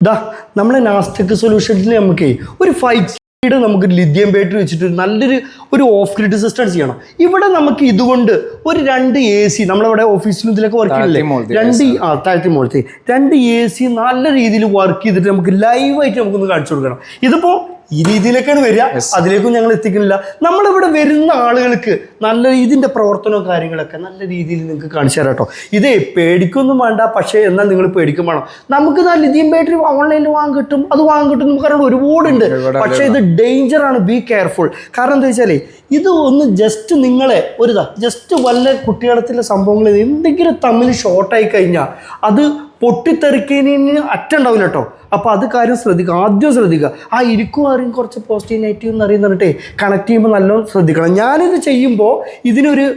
ദാ നമ്മളെ നാസ്റ്റിക് സൊല്യൂഷൻസിൽ നമുക്ക് ഒരു ഫൈവ് ജിയുടെ നമുക്ക് ലിഥിയം ബാറ്ററി വെച്ചിട്ട് നല്ലൊരു ഒരു ഓഫ് ഗ്രിഡ് സിസ്റ്റം ചെയ്യണം. ഇവിടെ നമുക്ക് ഇതുകൊണ്ട് ഒരു രണ്ട് എ സി നമ്മളിവിടെ ഓഫീസിലും ഇതിലൊക്കെ വർക്ക് ചെയ്യില്ലേ? രണ്ട് ആ താഴത്തെ മുകളത്തെ രണ്ട് എ സി നല്ല രീതിയിൽ വർക്ക് ചെയ്തിട്ട് നമുക്ക് ലൈവായിട്ട് നമുക്കൊന്ന് കാണിച്ചു കൊടുക്കണം. ഇതിപ്പോ ഈ രീതിയിലേക്കാണ് വരിക. അതിലേക്കും ഞങ്ങൾ എത്തിക്കുന്നില്ല. നമ്മളിവിടെ വരുന്ന ആളുകൾക്ക് നല്ല ഇതിന്റെ പ്രവർത്തനവും കാര്യങ്ങളൊക്കെ നല്ല രീതിയിൽ നിങ്ങൾക്ക് കാണിച്ചു തരാം കേട്ടോ. ഇതേ പേടിക്കൊന്നും വേണ്ട. പക്ഷേ എന്നാൽ നിങ്ങൾ പേടിക്കും വേണം. നമുക്ക് നല്ല ലിഥിയം ബാറ്ററി ഓൺലൈനിൽ വാങ്ങാൻ കിട്ടും. അത് വാങ്ങാൻ കിട്ടും നമുക്ക് അറിയാം ഒരുപാടുണ്ട്. ഒരുപാട് പക്ഷേ ഇത് ഡേഞ്ചർ ആണ്. ബി കെയർഫുൾ കാരണം എന്താ വെച്ചാലേ ഇത് ഒന്ന് ജസ്റ്റ് നിങ്ങളെ ഒരു ജസ്റ്റ് വല്ല കുട്ടികളത്തിലെ സംഭവങ്ങൾ എന്തെങ്കിലും തമ്മിൽ ഷോർട്ടായി കഴിഞ്ഞാൽ അത് പൊട്ടിത്തെറിക്കുന്നതിന് അറ്റുണ്ടാവില്ല കേട്ടോ. അപ്പോൾ അത് കാര്യം ശ്രദ്ധിക്കുക. ആദ്യം ശ്രദ്ധിക്കുക. ആ ഇരിക്കും ആരെയും കുറച്ച് പോസിറ്റീവ് നെഗറ്റീവ് എന്ന് അറിയുന്നിട്ടേ കണക്ട് ചെയ്യുമ്പോൾ നല്ലോണം ശ്രദ്ധിക്കണം. ഞാനിത് ചെയ്യുമ്പോൾ ഇതിനൊരു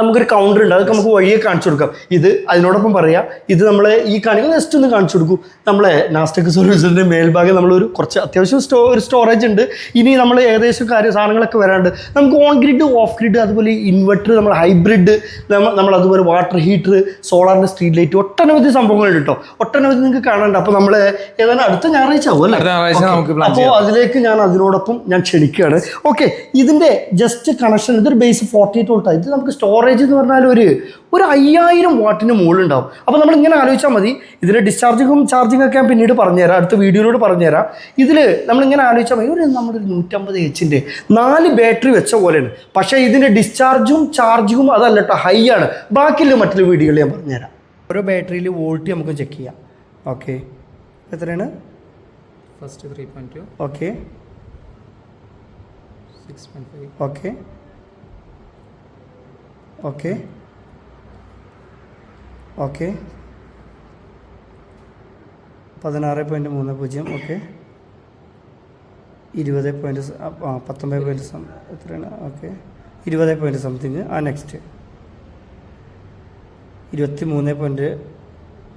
നമുക്കൊരു കൗണ്ടർ ഉണ്ട്. അതൊക്കെ നമുക്ക് വഴിയെ കാണിച്ചു കൊടുക്കാം. ഇത് അതിനോടൊപ്പം പറയാം ഇത് നമ്മളെ ഈ കാണിക്കുന്ന ജസ്റ്റ് ഒന്ന് കാണിച്ചു കൊടുക്കും. നമ്മളെ നാസ്റ്റക് സർവീസിന്റെ മേൽഭാഗം നമ്മളൊരു കുറച്ച് അത്യാവശ്യം സ്റ്റോ ഒരു സ്റ്റോറേജ് ഉണ്ട്. ഇനി നമ്മൾ ഏകദേശം കാര്യ സാധനങ്ങളൊക്കെ വരാണ്ട് നമുക്ക് ഓൺ ഗ്രിഡ് ഓഫ് ഗ്രിഡ് അതുപോലെ ഇൻവെർട്ടർ നമ്മൾ ഹൈബ്രിഡ് നമ്മൾ അതുപോലെ വാട്ടർ ഹീറ്റർ സോളാറിന്റെ സ്ട്രീറ്റ് ലൈറ്റ് ഒട്ടനവധി സംഭവങ്ങളുണ്ട് കേട്ടോ ഒട്ടനവധി നിങ്ങൾക്ക് കാണാണ്ട് അപ്പോൾ നമ്മൾ ഏതാണ്ട് അടുത്ത ഞായറാഴ്ച ആവും അല്ലേ? അപ്പോൾ അതിലേക്ക് ഞാൻ അതിനോടൊപ്പം ഞാൻ ക്ഷണിക്കുകയാണ്. ഓക്കെ ഇതിന്റെ ജസ്റ്റ് കണക്ഷൻ ഇതൊരു ബേസ് ഫോർട്ടി എയ്റ്റ് വോൾട്ടാണ് ഇത് നമുക്ക് സ്റ്റോറേജ് എന്ന് പറഞ്ഞാൽ ഒരു ഒരു അയ്യായിരം വാട്ടിന് മുകളിലുണ്ടാവും. അപ്പോൾ നമ്മൾ ഇങ്ങനെ ആലോചിച്ചാൽ മതി ഇതിന്റെ ഡിസ്ചാർജിങ്ങും ചാർജിങ്ങും ഒക്കെ ഞാൻ പിന്നീട് പറഞ്ഞുതരാം. അടുത്ത വീഡിയോയിലൂടെ പറഞ്ഞുതരാം. ഇതിൽ നമ്മളിങ്ങനെ ആലോചിച്ചാൽ മതി. ഒരു നമ്മുടെ ഒരു നൂറ്റമ്പത് എച്ചിന്റെ നാല് ബാറ്ററി വെച്ച പോലെയാണ്. പക്ഷേ ഇതിന്റെ ഡിസ്ചാർജും ചാർജിങ്ങും അതല്ല കേട്ടോ ഹൈ ആണ്. ബാക്കിയുള്ള മറ്റുള്ള വീഡിയോയിൽ ഞാൻ പറഞ്ഞുതരാം. ഓരോ ബാറ്ററിയിൽ വോൾട്ട് നമുക്ക് ചെക്ക് ചെയ്യാം. ഓക്കെ എത്രയാണ്? First three point two okay six point five okay okay. Okay. പതിനാറ് പോയിന്റ് മൂന്ന് പൂജ്യം. ഓക്കെ. ഇരുപത് പോയിന്റ് ആ പത്തൊമ്പത് പോയിന്റ് സം എത്രയാണ്? ഓക്കെ. ഇരുപത് പോയിന്റ് സംതിങ് ആ നെക്സ്റ്റ് ഇരുപത്തി മൂന്ന് പോയിന്റ്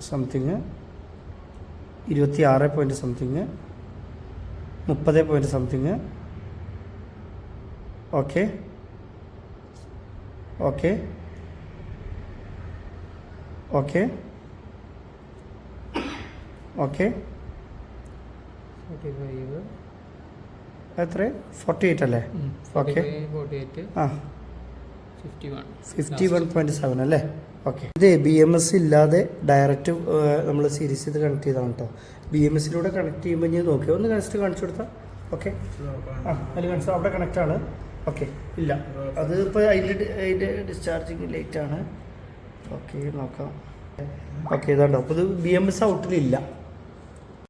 സംതിങ് ഇരുപത്തി ആറ് പോയിന്റ് സംതിങ് മുപ്പത് point something okay. Okay okay okay എത്ര ഫോർട്ടി എയ്റ്റ് അല്ലേ? ഓക്കെ ആ. ഫിഫ്റ്റി വൺ പോയിന്റ് സെവൻ അല്ലേ? ഓക്കെ ഇത് ബി എം എസ് ഇല്ലാതെ ഡയറക്റ്റ് നമ്മൾ സീരീസ് ഇത് കണക്ട് ചെയ്താണ് കേട്ടോ ബി എം എസിലൂടെ കണക്ട് ചെയ്യുമ്പോൾ ഞാൻ നോക്കിയോ? ഒന്ന് കണക്ട് കാണിച്ചു കൊടുത്താൽ ഓക്കെ ആ അതിൽ കാണിച്ചു അവിടെ കണക്റ്റ് ആണ്. ഓക്കെ ഇല്ല. അത് ഇപ്പോൾ അതിന്റെ അതിന്റെ ഡിസ്ചാർജിങ് ലേറ്റാണ് ഓക്കെ നോക്കാം. ഓക്കെ ഇതാണ്ടോ. അപ്പോൾ ഇത് ബി എം എസ് ഔട്ടിലില്ല